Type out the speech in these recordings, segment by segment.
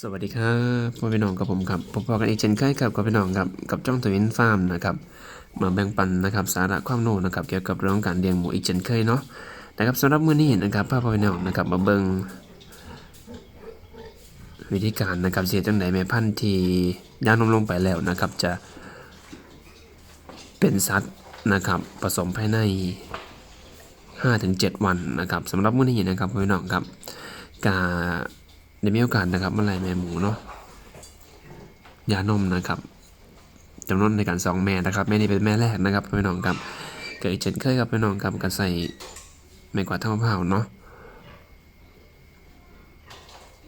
สวัสดีครับพ่อพี่น้องกับผมครับพบกันอีกเช่นเคยครับกับพี่น้องครับกับจ้องตัววินฟาร์มนะครับมาแบ่งปันนะครับสาระความรู้นะครับเกี่ยวกับเรื่องการเลี้ยงหมูอีกเช่นเคยเนาะนะครับสำหรับมื้อนี้นะครับพ่อพี่น้องนะครับมาเบิ่งวิธีการนะครับเสียจังไดแม่พันธุ์ที่ย่างนมลงไปแล้วนะครับ จะเป็นสัตว์นะครับผสมภายใน 5-7 วันนะครับสำหรับมื้อนี้นะครับพ่อพี่น้องครับกาได้มีโอกาสนะครับมาไล่แม่หมูเนาะยานมนะครับจำนวนในการสองแม่นะครับแม่นี้เป็นแม่แรกนะครับพี่น้องครับเกิดเช่นเคยครับพี่น้องครับก็ใส่ไม้กวาดทำมะพร้าวเนาะ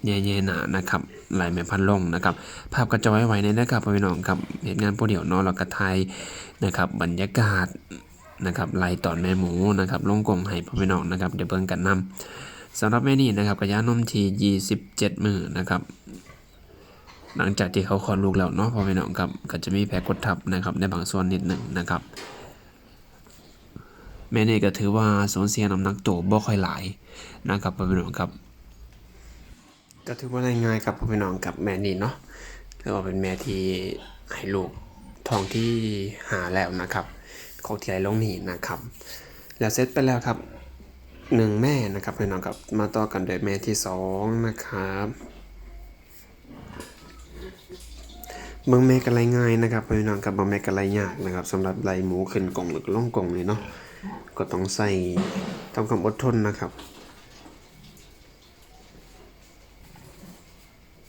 แย่ๆหนานะครับไหลแม่พันลงนะครับ ภาพกระจอยไว้ในนะครับพี่น้องครับเหตุงานผู้เดียวเนาะเรากระไทยนะครับบรรยากาศนะครับไล่ตอนแม่หมูนะครับลงกลงให้พี่น้องนะครับเดี๋ยวเบิ่งกันนำ สำหรับแม่นี่นะครับกระยานมที 27 มือนะครับ หลังจากที่เขาคลอดลูกแล้วเนาะพอไปน้องครับก็จะมีแผลกดทับนะครับในบางส่วนนิดหนึ่งนะครับ แม่นี่ก็ถือว่าสูญเสียน้ำหนักตัวบ่ค่อยหลายนะครับพ่อพี่น้องครับก็ถือว่าง่ายๆครับพ่อพี่น้องกับแม่นี่เนาะก็เป็นแม่ที่ให้ลูกท้องที่หาแล้วนะครับของที่ไหลลงนี่นะครับ แล้วเสร็จไปแล้วครับ หนึ่งแม่นะครับพี่น้องครับมาต่อกันด้วยแม่ที่สองนะครับบิ่งแม่กันไรง่ายนะครับพี่น้องครับบิ่งแม่กันไรยากนะครับสำหรับไรหมูขึ้นกล่องหรือล่องกล่องนี่เนาะก็ต้องใส่ทำความอดทนนะครับ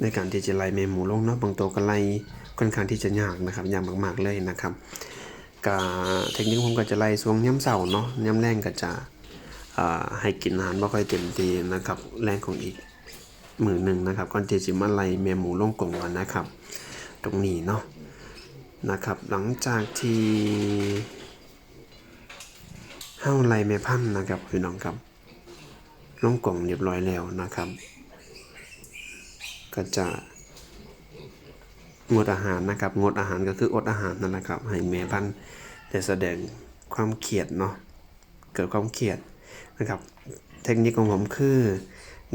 ในการที่จะไล่แม่หมูลงเนาะบางตัวก็ไล่ค่อนข้างที่จะยากนะครับยากมากๆเลยนะครับกาเทคนิคผมก็จะไล่ช่วงย่ำเสาเนาะย่ำแรงก็จะ ให้กินอาหารบ่ค่อยเต็มทีนะครับแรงของอีกมือหนึ่งนะครับก่อนที่จะมาไล่แม่หมูลงกรงก่อนนะครับ ตรงนี้เนาะนะครับ หลังจากที่เฮ้าไล่แม่พันนะครับพี่น้องครับลงกรงเรียบร้อยแล้วนะครับ ก็จะงดอาหารนะครับ งดอาหารก็คืออดอาหารนั่นแหละครับ ให้แม่พันได้แสดงความเครียดเนาะเกิดความเครียด นะครับ เทคนิคของผมคือ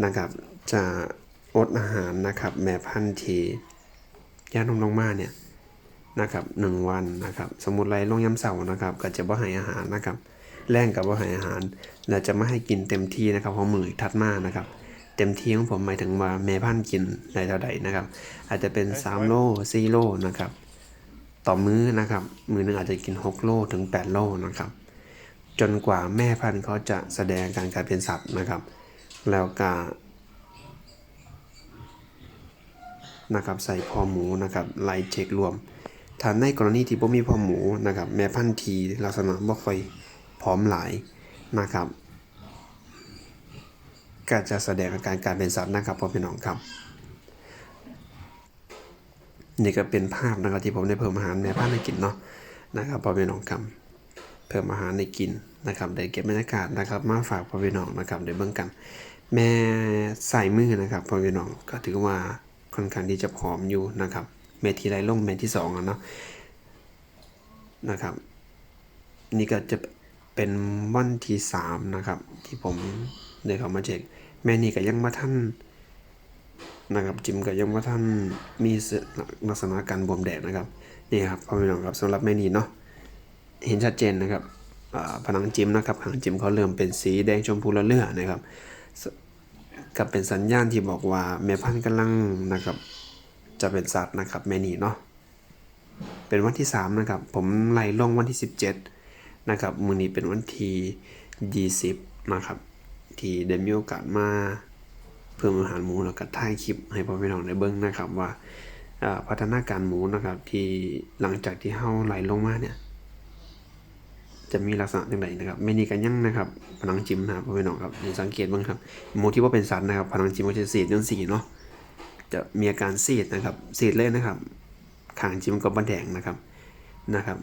นะครับจะอดอาหารนะครับแม่พันธุ์ทีย่านมลงมาเนี่ยนะครับหนึ่งวันนะครับ สมมติไรลงย้ำเสาร์นะครับก็จะบ่ให้อาหารนะครับแรงกับบ่ให้อาหารและจะไม่ให้กินเต็มที่นะครับเพราะมือถัดมานะครับ เต็มที่ของผมหมายถึงว่าแม่พันธุ์กินในเท่าใดนะครับ อาจจะเป็น3โล4โลนะครับ ต่อมื้อนะครับ มื้อหนึงอาจจะกิน 6 โลถึง 8 โลนะครับ จนกว่าแม่พันธุ์เขาจะแสดงการกลายเป็นสัตว์นะครับ แล้วก็นะครับใส่พอหมูนะครับไล่เช็ครวมถ้าในกรณีที่บ่มีพอหมูนะครับแม่พันธุ์ทีลักษณะบ่ค่อยพร้อมหลายนะครับก็จะแสดงอาการการเป็นสัตว์นะครับพ่อพี่น้องครับนี่ก็เป็นภาพนะครับที่ผมได้เพิ่มอาหารแม่พันธุ์ให้กินเนาะนะครับพ่อพี่น้องครับ เพิ่มอาหารในกินนะครับได้เก็บบรรยากาศนะครับ มาฝากพ่อพี่น้องนะครับได้เบิ่งกัน แม่ใส่มือนะครับพ่อพี่น้องก็ถือว่าค่อนข้างที่จะผอมอยู่นะครับแม่ทีไรล่งแม่ที่สองอะเนาะนะครับ นี่ก็จะเป็นวันที่สามนะครับ ที่ผมได้เข้ามาเช็คแม่นี่ก็ยังมาท่านนะครับจิมก็ยังมาท่านมีลักษณะการบวมแดดนะครับนี่ครับพ่อพี่น้องครับสำหรับแม่นี่เนาะ เห็นชัดเจนนะครับผนังจิ้มนะครับผนังจิ้มเขาเริ่มเป็นสีแดงชมพูละเลือนะครับกับเป็นสัญญาณที่บอกว่าแม่พันธุ์กำลังนะครับ จะเป็นสัตว์นะครับแม่นีเนาะเป็นวันที่ 3 นะครับ ผมไล่ลงวันที่ 17 นะครับมือนี้เป็นวันที่20 นะครับ ที่ได้มีโอกาสมาเพิ่มอาหารหมูแล้วก็ถ่ายคลิปให้พ่อพี่น้องได้เบิ่งนะครับว่าอ่าพัฒนาการหมูนะครับที่หลังจากที่เฮาไหลลงมาเนี่ย จะมีลักษณะอย่างไรนะครับไม่นี่กันยั่งนะครับผนังจิ้มนะครับพ่อพี่น้องครับนี่สังเกตบ้างครับหมูที่ว่าเป็นสัตว์นะครับผนังจิ้มก็จะเสียดจนสีเนาะจะมีอาการซียดนะครับซียดเลยนะครับขางจิ้มกับบันแดงนะครับนะครับ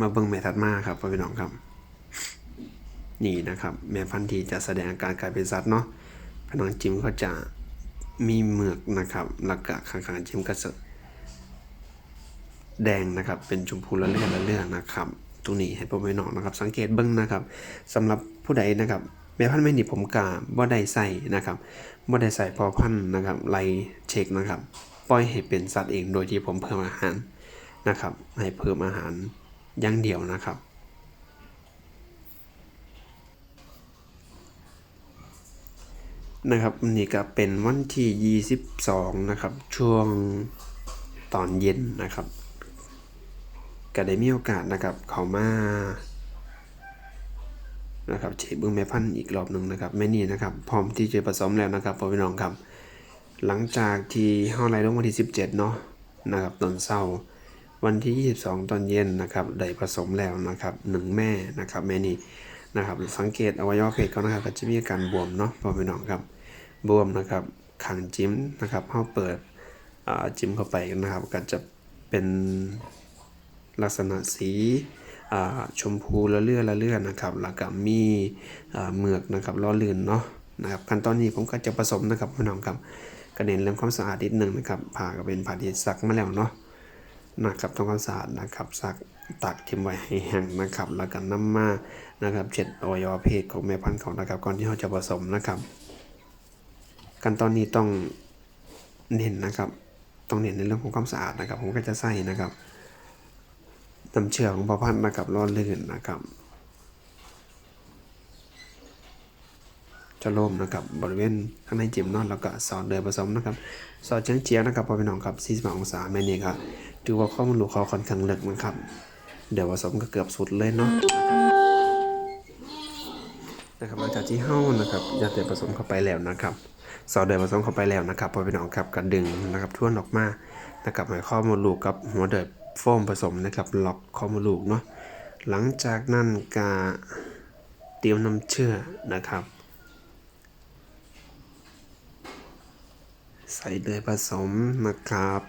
มาเบิ่งแม่ถัดมาครับพ่อพี่น้องครับ นี่นะครับ แม่พันทีจะแสดงอาการกลายเป็นสัตว์เนาะผนังจิ้มก็จะมีเหมือกนะครับแล้วก็ข้างจิ้มก็จะแดงนะครับ เป็นชมพูละเลือดละเลือดนะครับ ตรงนี้ให้พ่อแม่น้องนะครับ สังเกตเบิ้งนะครับสำหรับผู้ใดนะครับแม่พันธุ์แม่หนีผมกาบ่ได้ใส่นะครับบ่ได้ใส่พอพันธุ์นะครับไล่เช็คนะครับ ปล่อยให้เป็นสัตว์เองโดยที่ผมเพิ่มอาหารนะครับ ให้เพิ่มอาหารอย่างเดียวนะครับนะครับวันนี้ก็เป็นวันที่ 22 นะครับ ช่วงตอนเย็นนะครับ ก็ได้มีโอกาสนะครับเขามานะครับเช็เบื้องแม่พันธุ์อีกรอบหนึ่งนะครับแม่นี่นะครับ พร้อมที่จะผสมแล้วนะครับพ่อพี่น้องครับ หลังจากที่เฮาไล่ลงวันที่ 17 เนาะนะครับตอนเช้าวันที่ 22 ตอนเย็นนะครับได้ผสมแล้วนะครับหนึ่งแม่นะครับแม่นี่นะครับสังเกตอวัยวะเพศเขานะครับก็จะมีอาการบวมเนาะพ่อพี่น้องครับบวมนะครับขังจิ้มนะครับเขาเปิดจิ้มเข้าไปนะครับก็จะเป็น ลักษณะสีชมพูละเลื่อละเลื่อนะครับ แล้วก็มีเหมือกนะครับล้อลื่นเนาะนะครับขั้นตอนนี้ผมก็จะผสมนะครับพี่น้องครับก็เน้นเรื่องความสะอาดนิดหนึงนะครับผ่าก็เป็นผ่าที่ซักมาแล้วเนาะนะครับทำความสะอาดนะครับซักตักทิ้งไว้ให้แห้งนะครับ แล้วก็น้ำมานะครับเช็ดอวัยวะเพศของแม่พันธุ์เขานะครับก่อนที่เขาจะผสมนะครับขั้นตอนนี้ต้องเน้นนะครับ ต้องเน้นในเรื่องของความสะอาดนะครับ ผมก็จะใส่นะครับ น้ำเชื่อของพ่อพันธ์นะครับรอดลื่นนะครับ จะล่มนะครับบริเวณข้างในจิมนอนแล้วก็สอดเดือผสมนะครับสอดเฉียงเจียงนะครับพอพี่น้องครับ45องศาแม่นี่ครับถือว่าข้อมูลลูกเขาค่อนข้างลึกนะครับ เดี๋ยวผสมก็เกือบสุดเลยเนาะนะครับหลังจากที่เฮ้านะครับยาเตผสมเข้าไปแล้วนะครับสอดเดือผสมเข้าไปแล้วนะครับพอพี่น้องครับก็ดึงนะครับท่วนออกมานะครับให้ข้อมูลลูกกับหัวเดือ โฟมผสมนะครับล็อกข้อมูลลูกเนาะหลังจากนั้นก็เตรียมน้ำเชื่อนะครับ ใส่เดือยผสมนะครับ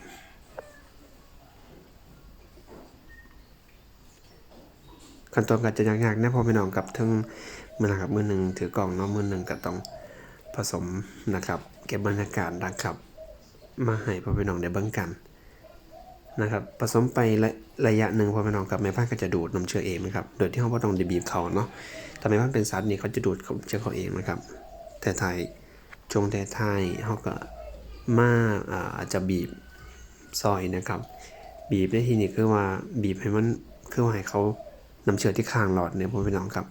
ขั้นตอนก็จะยากๆนะพอพี่น้องกับทั้งมือนะครับมือหนึ่งถือกล่องเนาะมือหนึ่งก็ต้องผสมนะครับ เก็บบรรยากาศนะครับ มาให้พ่อพี่น้องได้เบิ่งกัน นะครับผสมไประระยะหนึ่งพ่อพี่น้องกับแม่พันธุ์ก็จะดูดน้ำเชื้อเองนะครับโดยที่เขาไม่ต้องด้บีบเขาเนาะถ้าแม่พันธุ์เป็นสัตว์นี่เขาจะดูดเชื้อเขาเองนะครับแต่ไทยชงแต่ไทยเขาก็มาอาจจะบีบซอยนะครับ บีบได้ทีนี้คือว่าบีบให้มันคือว่าให้เขานำเชื้อที่ข้างหลอดเนี่ยพ่อพี่น้องครับ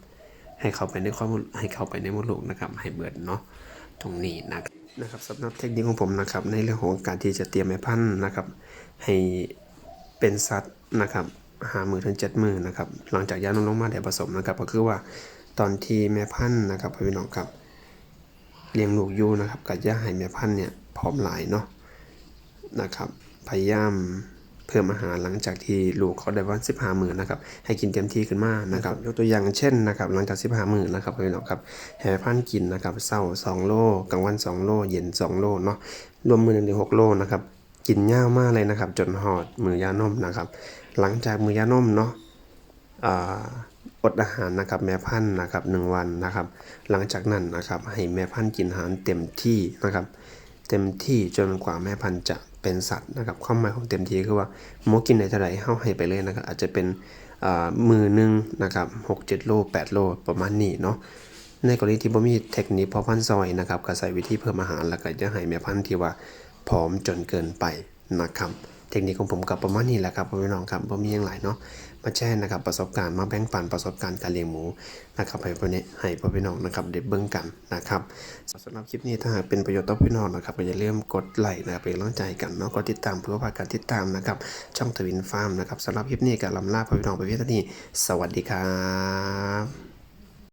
ให้เขาไปในข้อมูลให้เขาไปในมดลูกนะครับให้เบิดเนาะตรงนี้นะครับ นะครับสำหรับเทคนิคของผมนะครับ ในเรื่องของการที่จะเตรียมแม่พันธุ์นะครับ ให้เป็นสัตว์นะครับหามือถึงเจ็ดมือนะครับ หลังจากย่านมลงมาได้ผสมนะครับ ก็คือว่าตอนที่แม่พันธุ์นะครับพี่น้องครับเลี้ยงลูกอยู่นะครับกับย่าให้แม่พันธุ์เนี่ยผอมหลายเนาะนะครับพยายาม เพิ่มอาหารหลังจากที่ลูกเขาได้วันสิบห้าหมื่นนะครับให้กินเต็มที่ขึ้นมานะครับยกตัวอย่างเช่นนะครับหลังจากสิบห้าหมื่นนะครับพี่น้องครับให้แม่พันธุ์กินนะครับเช้าสองโลกลางวันสองโล เย็นสองโลเนาะรวมมือหนึ่งถึงหกโลนะครับกินยาวมากเลยนะครับ จนหอดมือยานมนะครับ หลังจากมือยานมเนาะอ่าอดอาหารนะครับแม่พันธุ์นะครับหนึ่งวันนะครับ หลังจากนั้นนะครับให้แม่พันธุ์กินอาหารเต็มที่นะครับ เต็มที่จนกว่าแม่พันธุ์จะ เป็นสัตว์นะครับความหมายของเต็มทีคือว่าหมกินในเท่าไร่เฮาให้ไปเลยนะครับอาจจะเป็นมือหนึงนะครับหกเจ็ดโลแปดโลประมาณนี้เนาะในกรณีที่บ่มีเทคนิคพอพันซอยนะครับก็ใส่วิธีเพิ่มอาหารแล้วก็จะให้แม่พันธุ์ที่ว่าผอมจนเกินไปนะครับเทคนิคของผมกับประมาณนี้แหละครับพี่น้องครับบ่มีอย่างหลายเนาะ มาแช่นะครับประสบการณ์มาแบ่งปันประสบการณ์การเลี้ยงหมูนะครับให้พ่อเนี่ยให้พ่อพี่น้องนะครับเด็บเบิ้งกันนะครับสำหรับคลิปนี้ถ้าหากเป็นประโยชน์ต่อพี่น้องนะครับก็อย่าลืมกดไลค์นะครับเป็นกำลังใจกันเนาะกดติดตามเพื่อว่าการติดตามนะครับช่องทวินฟาร์มนะครับสำหรับคลิปนี้ก็ลำลาพ่อพี่น้องไปเพียงเท่านี้สวัสดีครับ